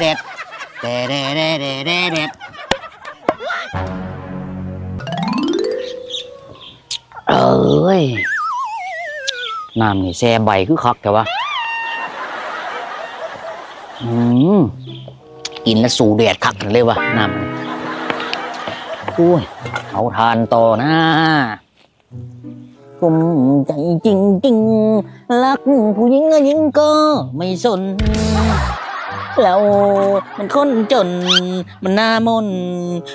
เด็ดแต่เด็ดเด็ดเด็ดเด็ดเด็ดเอ้ยน้ำนี่แซ่ใบคือคักแต่ว่าอืมกินแล้วสูเด็ดคักเลยวะน้ำอุ้ยเอาทานต่อนะกลุ้มใจจริงๆรักผู้หญิงอะหญิงก็ไม่สน เรามันคนจน มันหน้ามน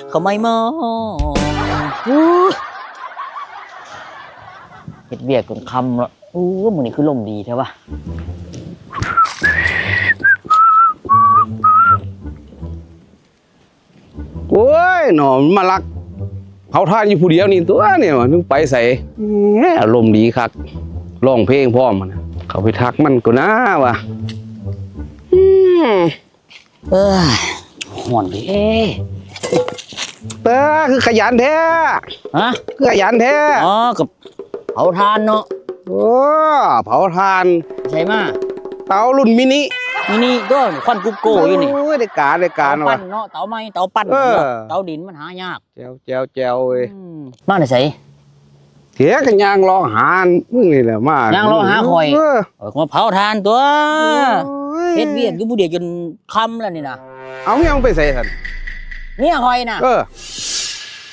เขาไม่มองอู้เฮ็ดเบียกจนคำแล้วอู้มือนี้คือลมดีใช่ปะโอ้ยหนอมนมาลักเผาทานอยู่ผู้เดียวนี่ตัวเนี่ยมันถึงไปใส่แหมอารมณ์ดีคักร้องเพลงพร้อมมันน่ะเขาไปทักมันก็น่าวะอืม เอ้ยห่อนดิเอ้ยเตอคือขยันแท้ฮะคือขยันแท้อ๋อกับเผาทานเนาะโอ้เผาทานใช่มาเตารุ่นมินินี่นี่ก็ควันกุ๊กโก้อยู่นี่โอ้ยได้การได้การเตาว่ะปั้นเนาะเตาไม้เตาปั้นเออเนาะเตาดินมันหายากแจวแจวแจวเว้ยอืมมาไหนใส่เถียกันยางรอหานมึงนี่แหละมายางรอหาข่อยเเออมาเผาทานตัวโอ้ย เฮ็ดเวียกอยู่ผู้เดียวจนค่ำแล้วนี่นะเอาเมียงไปใส่สันเนี่ยคอยน่ะเออ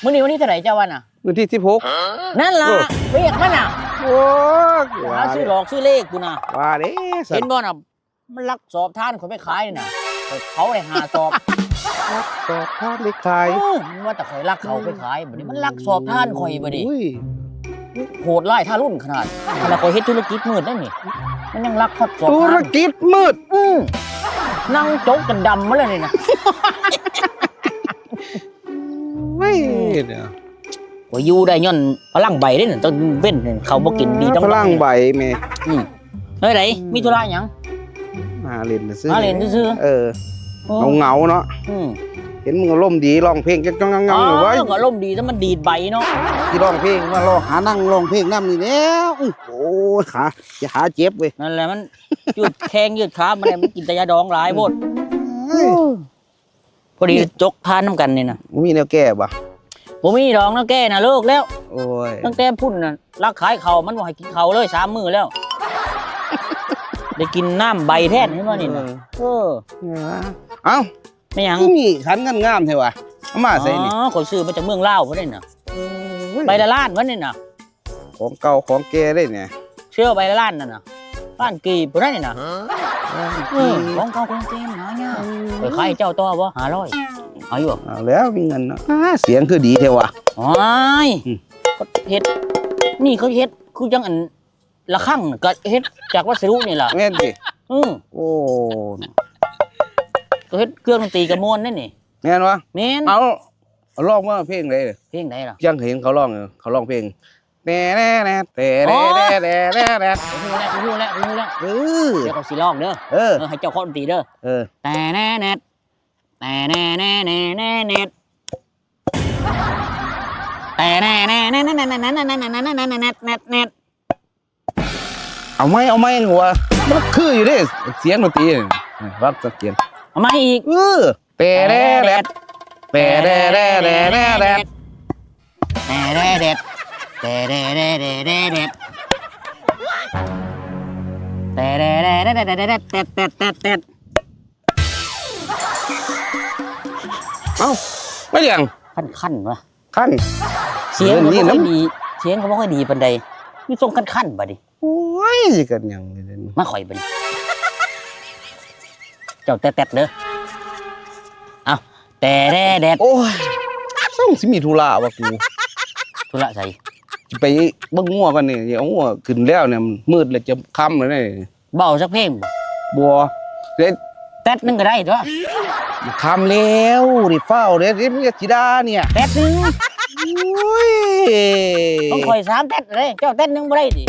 มื้อนี้วันนี้เท่าไหร่เจ้าวันน่ะวันที่สิบหกนั่นล่ะเออเวียกมันน่ะโอ้ยหาซื้อหลอกซื้อเลขกูน่ะว่าเด้สัเห็นนบ่น่ะมันลักสอบท่านคนไม่ขายนี่น่ะข้อยเขาได้หาสอบสอบท่านได้ขายเออมันว่าแต่ข่อยลักเขาไปขายบัดนี้มันลักสอบท่านข่อยบัดนี้อุ้ยโหดร้ายท่ารุ่นขนาดขนาดข่อยเฮ็ดธุรกิจมืดนั่นนี่มันยังลักทอดสอบธุรท่านกิจมืดอือ นั่งโจกกันดำมาเลยนี่นะไม่เนี่ยข่อยอยู่ได้ย้อนพลังใบเด้นี่ต้องเว้นเขาบ่กินดีต้องพลังใบแม่อืมเฮ้ยไหนมีธุระหยังมาเล่นน่ะซื้อมาเล่นซื่อเออๆโอ้เงาเงาๆเนาะอืม เห็นมึงอารมณ์ดีร้องเพลงจังจังงังอ๋อๆอยู่ไว้ก็ล่มณ์ดีแต่มันดีดใบเนาะที่ร้องเพลงมาร้องหานั่งร้องเพลงน้ำนี่แล้วอื้อโอ้ยขาจะหาเจ็บเว้ยนั่นแหละมันยืดแข้งยืดขามันเนี่ยมันกินแต่ยาดองหลายโพดพอดีจกทานน้ำกันนี่นะมีแนวแก้ปะผมมีดองนะแก่นะเลิกแล้ว โอ้ยตั้งแต่พุ่นน่ะรักขายเขาวมันบอกให้กินเขาวเลยสามมือแล้ว ได้กินน้ำใบแทนเห็นว่านี่นะเออ เอ้า ไม่หยังคือมีขันงามๆเท่วะเอามาใส่นี่อ๋อคนซื้อมาจากเมืองลาวเขาได้น่ะใบละล้านวะนี่น่ะของเก่าของแก่ได้เนี่ยเชื่อใบละล้านนั่นน่ะล้านกีบพวกนั้นนี่น่ะเออของเก่าของเจมหาเนี่ยไปขายให้เจ้าต่อบ่หาร้อยเอาอยู่บ่เอาแล้วมีเงินเนาะอ่าเสียงคือดีเทวะโอ้ยอืมเขาเฮ็ด นี่เขาเฮ็ดคือจังอันละข้างน่ะก็เฮ็ดจากวัสดุนี่ล่ะแม่นดิอือโอ้ ก็เฮ็ดเครื่องดนตรีกระมวลนั่นนี่แม่นวะแม่นเอาเอาร้องว่าเพลงอะไรเนี่ยเพลงไหนล่ะยังเห็นเขาร้องอยู่เขาร้องเพลงแน่แน่แน่แต่แน่แน่แน่แน่แน่ไปฮู้แล้วไปฮู้แล้วไปฮู้แล้วเออเดี๋ยวเขาสิร้องเด้อเออเออให้เจ้าเคาะดนตรีเด้อเออแต่แน่แน่แต่แน่แน่แน่แน่แน่แต่แน่แน่แน่แน่แน่แน่แน่แน่แน่แน่แน่แน่แน่แน่เอาไหมเอาไหมหัวมันคืออยู่ดิเสียงดนตรีเนี่ยรักเสียง เอามาอีกเออแต่แน่แน่แต่แน่แน่แน่แน่แน่แต่แน่เด็ดแต่แน่แน่แน่แน่แน่แต่แน่แน่แน่แน่แน่แน่แน่แน่แน่แน่แน่เอ้าไม่เลี้ยงขั้นขั้นวะขั้นเสียงก็นี่ไม่ค่อยน้ำดีเสียงก็ไม่ค่อยดีปานใดมีทรงขั้นขั้นๆบัดดิโอ้ยกันยังนี่เด้อมาข่อยบัดดิเจ้าแต๊ดๆเด้อเอาแต่แด่แดดโอ้ยส่งสิมีธุระวะกูธุระใส่จะไปเบิ่งงัวกันนี่เดี๋ยวงัวขึ้นแล้วเนี่ยมันมืดแล้วจะค่ำแล้วเนี่ยเบาสักเพลงบ่บัวเด็ดแต๊ดหนึงก็ได้ตัวค่ำแล้วดิเฝ้าเด็ดนี่มันจะสิดาเนี่ยแต๊ดหนึงโอ้ยต้องข่อยสามแต๊ดเลยเจ้าแต๊ดหนึงบ่ได้ดิ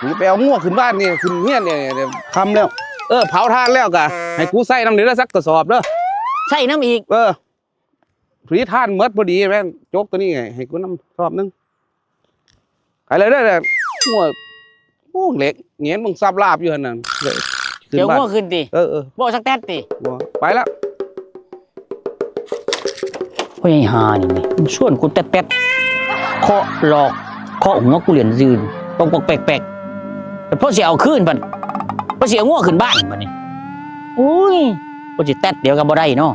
กูไปเอางัวขึ้นบ้านนี่ขึ้นเฮียนเนี่ยเนี่ยค่ำแล้ว เออเผาทานแล้วกะให้กูใส่น้ำเหลือสักกระสอบเด้อใส่น้ำอีก เออผีท่านเมดพอดีแม่งโจกตัวนี้ไงให้กูน้ำสอบนึงใครเลยได้เลยหัวหัวเหล็กเงี้ยมึงซับลาบอยู่ขนาดเดี๋ยวหัวขึ้นดิเออเออบ่สักแต๊ดิไปแล้วพ่อใหญ่หานี่มันชวนกูแต๊ดแต๊เคาะหลอกเคาะหัวกูเหรียญยืนปกปลกแปลกแต่พ่อเสียเอาขึ้นปัน ก็เสียง่วงขึ้นบ้านบัดนี้อุ้ยก็สิแตดเดียวกับบ่ได้เนาะ